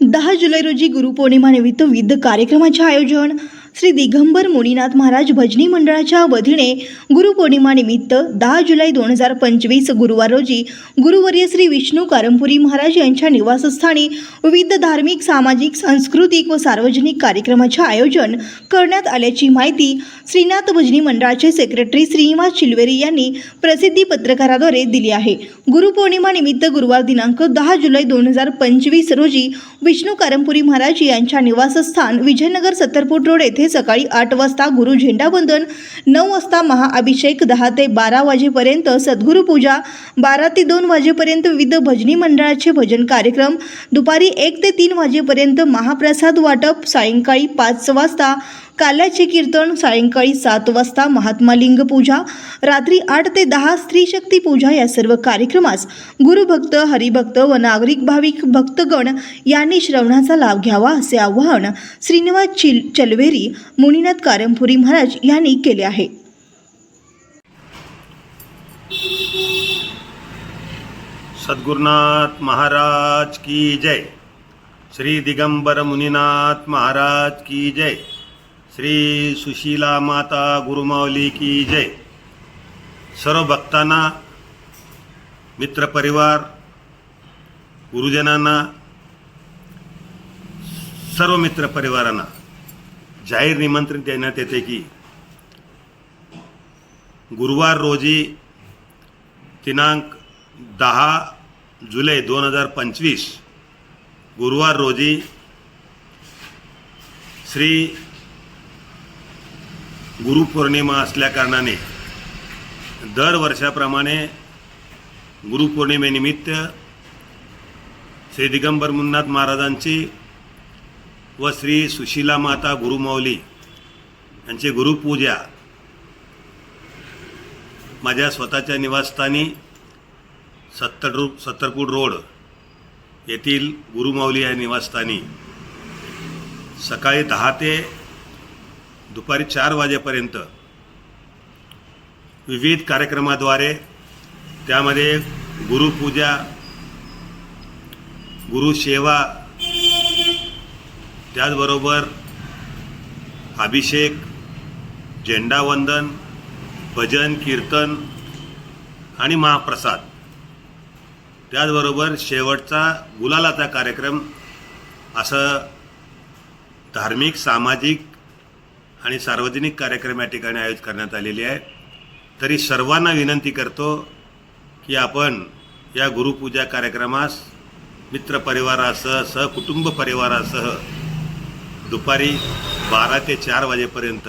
दहा जुलै रोजी गुरुपौर्णिमानिमित्त विविध कार्यक्रमाचे आयोजन श्री दिगंबर मुनीनाथ महाराज भजनी मंडळाच्या वतीने गुरुपौर्णिमानिमित्त दहा जुलै दोन हजार पंचवीस गुरुवार रोजी गुरुवर्य श्री विष्णू कारंपुरी महाराज यांच्या निवासस्थानी विविध धार्मिक सामाजिक सांस्कृतिक व सार्वजनिक कार्यक्रमाचे आयोजन करण्यात आल्याची माहिती श्रीनाथ भजनी मंडळाचे सेक्रेटरी श्रीनिवास चिलवेरी यांनी प्रसिद्धी पत्रकाराद्वारे दिली आहे. गुरुपौर्णिमा निमित्त गुरुवार दिनांक दहा जुलै दोन हजार पंचवीस रोजी विष्णू कारंपुरी महाराज यांच्या निवासस्थान विजयनगर सत्तरपूर रोड येथे सकाळी आठ वाजता गुरु झेंडावंदन नऊ वाजता महाअभिषेक दहा ते बारा वाजेपर्यंत सद्गुरू पूजा बारा ते दोन वाजेपर्यंत विविध भजनी मंडळाचे भजन कार्यक्रम दुपारी एक ते तीन वाजेपर्यंत महाप्रसाद वाटप सायंकाळी पाच वाजता काल्याचे कीर्तन सायंकाळी सात वाजता महात्मा लिंग पूजा रात्री आठ ते दहा स्त्री शक्ती पूजा या सर्व कार्यक्रमास गुरुभक्त हरिभक्त व नागरिक भाविक भक्तगण यांनी श्रवणाचा लाभ घ्यावा असे आवाहन श्रीनिवास चिल चलवेरी मुनिनाथ कारंपुरी महाराज यांनी केले आहे. सद्गुरुनाथ महाराज की जय. श्री दिगंबर मुनिनाथ महाराज की जय. श्री सुशीला माता गुरुमावली की जय. सर्व भक्तांना मित्रपरिवार गुरुजनांना सर्व मित्रपरिवारांना जाहीर निमंत्रण देण्यात येते की गुरुवार रोजी दिनांक दहा जुलै दोन हजार पंचवीस गुरुवार रोजी श्री गुरुपौर्णिमा असल्याकारणाने दर वर्षाप्रमाणे गुरुपौर्णिमेनिमित्त श्री दिगंबर मुन्नाथ महाराजांची व श्री सुशीला माता गुरुमाऊली यांची गुरुपूजा माझ्या स्वतःच्या निवासस्थानी सत्तर रो सत्तरपूर रोड येथील गुरुमाऊली या निवासस्थानी सकाळी दहा ते दुपारी चार वाजेपर्यंत विविध कार्यक्रमाद्वारे त्यामध्ये गुरुपूजा गुरुसेवा त्याचबरोबर अभिषेक झेंडावंदन भजन कीर्तन आणि महाप्रसाद. त्याचबरोबर शेवटचा गुलालाचा कार्यक्रम असं धार्मिक सामाजिक आणि सार्वजनिक कार्यक्रम या ठिकाणी आयोजित करण्यात आलेले आहे. तरी सर्वांना विनंती करतो की आपण या गुरुपूजा कार्यक्रमास मित्रपरिवारासह सहकुटुंब परिवारासह दुपारी बारा ते चार वाजेपर्यंत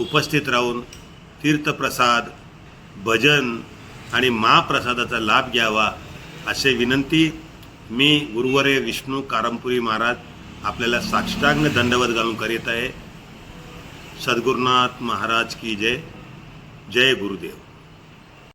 उपस्थित राहून तीर्थप्रसाद भजन आणि महाप्रसादाचा लाभ घ्यावा असे विनंती मी गुरुवरे विष्णू कारमपुरी महाराज आपल्याला साष्टांग दंडवत घालून करीत आहे. सद्गुरुनाथ महाराज की जय जय गुरुदेव।